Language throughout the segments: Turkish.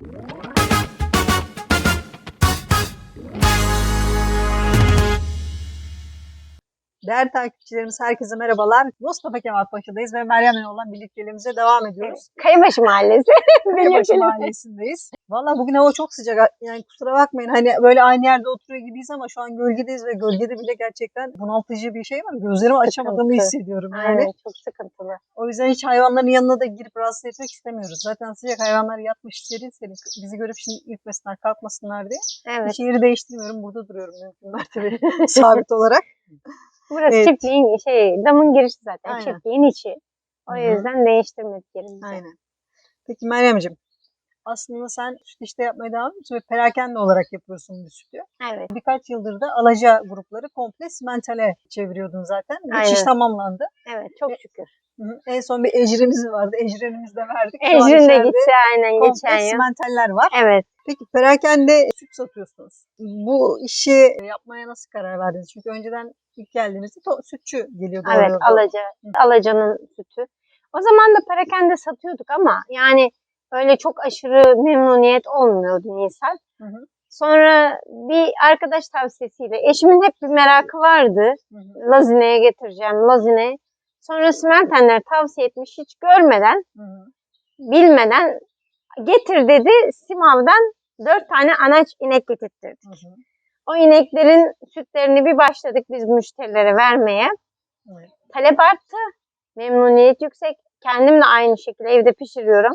you Değerli takipçilerimiz herkese merhabalar. Mustafa Kemal Paşa'dayız ve Meryem'le olan birlikteliğimize devam ediyoruz. Kayabaşı Mahallesi. Benim Mahallesi'ndeyiz. Valla bugün hava çok sıcak. Yani kusura bakmayın hani böyle aynı yerde oturuyor gibiyiz ama şu an gölgedeyiz ve gölgede bile gerçekten bunaltıcı bir şey var. Gözlerimi açamadığımı hissediyorum yani. Aynen çok sıkıntılı. O yüzden hiç hayvanların yanına da girip rahatsız etmek istemiyoruz. Zaten sıcak hayvanlar yatmış serin serin. Bizi görüp şimdi ürkmesinler, kalkmasınlar diye. Evet. Yeri değiştirmiyorum. Burada duruyorum mümkün mertebe sabit olarak. Burası Evet. çiftliğin şey damın girişi zaten Aynen. çiftliğin içi. O Hı hı. yüzden değiştirmedik yerimizi. Aynen. Peki Meryem'ciğim aslında sen süt işte yapmaya devam ediyorsun ve perakende olarak yapıyorsun bu sütü. Evet. Birkaç yıldır da alaca grupları komple simentale çeviriyordun zaten. Geçiş Aynen. tamamlandı. Evet çok şükür. En son bir ecrimiz vardı. Ecrenimizi de verdik. Ecrin de gitti aynen Komple geçen yıl. simentaller var. Evet. Peki perakende süt satıyorsunuz. Bu işi yapmaya nasıl karar verdiniz? Çünkü önceden ilk geldiğinizde to- sütçü geliyordu. Evet alaca. Alacanın sütü. O zaman da perakende satıyorduk ama yani öyle çok aşırı memnuniyet olmuyordu misal. Hı hı. Sonra bir arkadaş tavsiyesiyle eşimin hep bir merakı vardı. Hı hı. Lazine'ye getireceğim, Lazine. Sonra Smeltenler tavsiye etmiş hiç görmeden, Hı hı. bilmeden getir dedi. Simav'dan dört tane anaç inek getirttirdik. Hı hı. O ineklerin sütlerini bir başladık biz müşterilere vermeye. Evet. Talep arttı. Memnuniyet yüksek. Kendim de aynı şekilde evde pişiriyorum.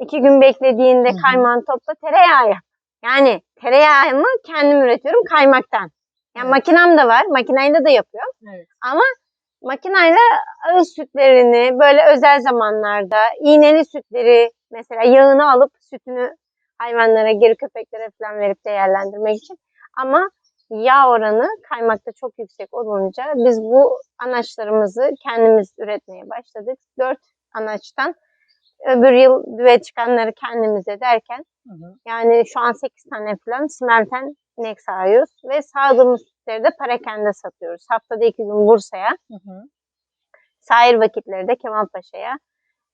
İki gün beklediğinde kaymağını topla tereyağı yap. Yani tereyağımı kendim üretiyorum kaymaktan. Yani Evet. makinem de var. Makineyle de yapıyorum. Evet. Ama makineyle ağız sütlerini böyle özel zamanlarda iğneli sütleri mesela yağını alıp sütünü hayvanlara, geri köpeklere falan verip değerlendirmek için. Ama yağ oranı kaymakta çok yüksek olunca biz bu anaçlarımızı kendimiz üretmeye başladık. Dört anaçtan öbür yıl düve çıkanları kendimize derken Hı hı. yani şu an 8 tane falan simelten inek sağıyoruz ve sağdığımız sütleri de parakende satıyoruz. Haftada iki gün Bursa'ya, sahil vakitleri de Kemalpaşa'ya.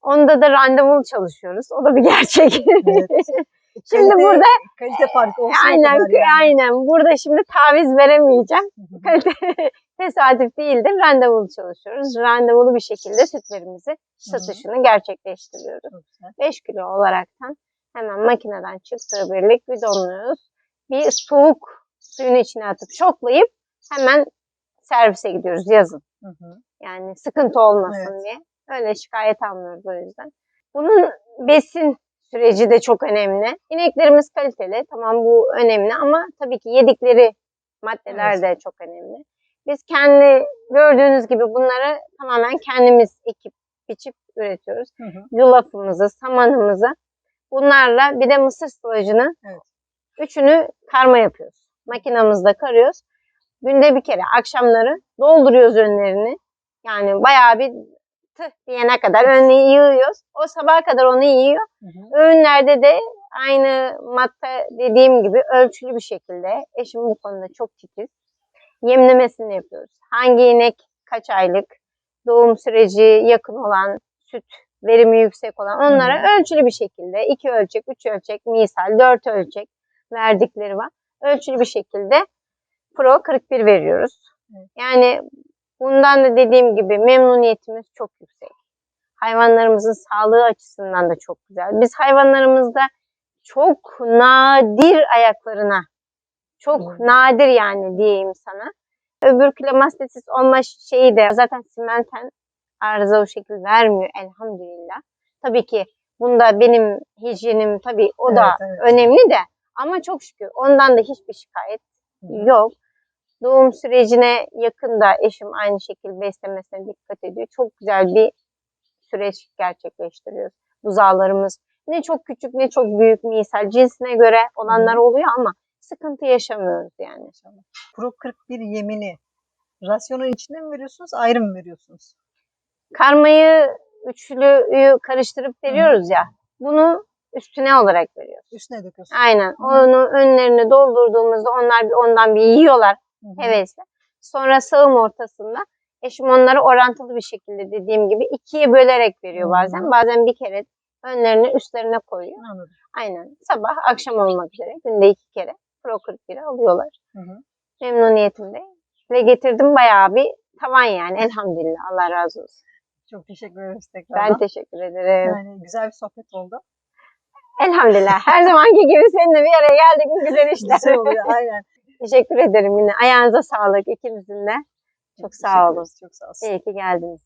Onda da randevulu çalışıyoruz. O da bir gerçek. Evet. Şimdi Kalite- burada kalite farkı olsun aynen yani. aynen burada şimdi taviz veremeyeceğim. Kalite tesadüf değildir. Randevulu çalışıyoruz. Randevulu bir şekilde sütlerimizi satışını gerçekleştiriyoruz. Çok güzel. 5 kilo olaraktan hemen makineden çıktığı birlik bidonluyoruz. Bir soğuk suyun içine atıp şoklayıp hemen servise gidiyoruz yazın. Hı hı. Yani sıkıntı olmasın Evet. diye. Öyle şikayet almıyoruz o yüzden. Bunun besin süreci de çok önemli. İneklerimiz kaliteli. Tamam bu önemli ama tabii ki yedikleri maddeler Evet. de çok önemli. Biz kendi gördüğünüz gibi bunları tamamen kendimiz ekip biçip üretiyoruz. Hı hı. Yulafımızı, samanımızı bunlarla bir de mısır sıvacını Evet. üçünü karma yapıyoruz. Makinamızda karıyoruz. Günde bir kere akşamları dolduruyoruz önlerini. Yani bayağı bir tıh diyene kadar önünü yığıyoruz. O sabaha kadar onu yiyor. Hı hı. Öğünlerde de aynı madde dediğim gibi ölçülü bir şekilde eşim bu konuda çok titiz. Yemlemesini yapıyoruz. Hangi inek kaç aylık, doğum süreci yakın olan, süt verimi yüksek olan onlara ölçülü bir şekilde iki ölçek, üç ölçek, misal dört ölçek verdikleri var. Ölçülü bir şekilde Pro 41 veriyoruz. Evet. Yani bundan da dediğim gibi memnuniyetimiz çok yüksek. Hayvanlarımızın sağlığı açısından da çok güzel. Biz hayvanlarımızda çok nadir ayaklarına, çok Hı. nadir yani diyeyim sana. Öbür klamastesis olma şeyi de zaten simenten arıza o şekilde vermiyor elhamdülillah. Tabii ki bunda benim hijyenim tabii o da Evet, evet. önemli de ama çok şükür ondan da hiçbir şikayet Hı yok. Doğum sürecine yakında eşim aynı şekilde beslemesine dikkat ediyor. Çok güzel bir süreç gerçekleştiriyoruz. Buzağlarımız ne çok küçük ne çok büyük misal cinsine göre olanlar oluyor ama sıkıntı yaşamıyoruz yani. Pro 41 yemini rasyonun içinde mi veriyorsunuz, ayrı mı veriyorsunuz? Karmayı üçlüyü karıştırıp veriyoruz ya. Bunu üstüne olarak veriyoruz. Üstüne döküyorsunuz. Aynen. Hı. Onu önlerini doldurduğumuzda onlar bir ondan bir yiyorlar Hı hevesle. Sonra sağım ortasında eşim onları orantılı bir şekilde dediğim gibi ikiye bölerek veriyor Hı hı. bazen. Bazen bir kere önlerine üstlerine koyuyor. Anladım. Aynen. Sabah, akşam olmak üzere günde iki kere Pro 41'i alıyorlar. Hı hı. Memnuniyetimde. Ve getirdim bayağı bir tavan yani elhamdülillah. Allah razı olsun. Çok teşekkür ederiz tekrardan. Ben teşekkür ederim. yani güzel bir sohbet oldu. Elhamdülillah. Her zamanki gibi seninle bir araya geldik güzel işler. Güzel oluyor aynen. teşekkür ederim yine. Ayağınıza sağlık ikinizin de. Çok sağ Teşekkür olun. Çok sağ olun. İyi ki geldiniz.